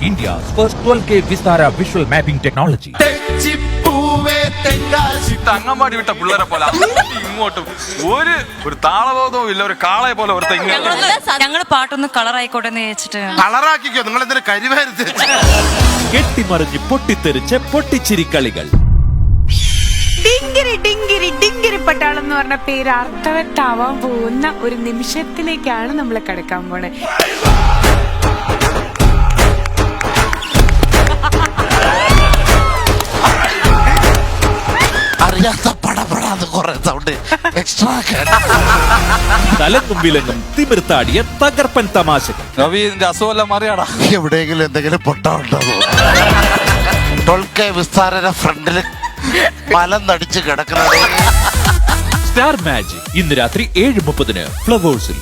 India's first 12K Vistara visual mapping technology. തങ്ങന്മാടി വിട്ട പിള്ളേരെ പോലെ അങ്ങോട്ടും ഇങ്ങോട്ടും. ഒരു ഒരു താളബോധവും ഇല്ല ഒരു കാളയെ പോലെ ഒരുത്ത ഇങ്ങനെ ഞങ്ങൾ പാട്ടൊന്ന് കളർ ആയിക്കോട്ടെ എന്ന് ചോദിച്ചിട്ട് കളറാക്കിക്കോ നിങ്ങൾ എന്തിനു കരിവാരുത് കെട്ടിമറിഞ്ഞ് പൊട്ടിത്തെറിച്ച പൊട്ടിച്ചിരിക്കളികൾ ഡിങ്കിരി ഡിങ്കിരി ഡിങ്കിരി പട്ടാളം എന്ന് പറഞ്ഞ പേര് അർത്ഥവത്താവാൻ പോകുന്ന ഒരു നിമിഷത്തിലേക്കാണ് നമ്മൾ കിടക്കാൻ പോണേ. അറിയാത്ത പടപടാന്ന് കുറെ സൗണ്ട് എക്സ്ട്രാ വിലങ്ങും തിമിർത്താടിയ തകർപ്പൻ തമാശകൾ. രവി ഇതിന്റെ അസുഖമെല്ലാം മാറിയാടാ. എവിടെയെങ്കിലും എന്തെങ്കിലും പൊട്ടാ ഉണ്ടാവോ ടൊൾക്കെ വിസ്താരന്റെ ഫ്രണ്ടിൽ മലം നടിച്ച് കിടക്കുന്നത്. സ്റ്റാർ മാജിക് ഇന്ന് രാത്രി ഏഴ് മുപ്പതിന് ഫ്ലവേഴ്സിൽ.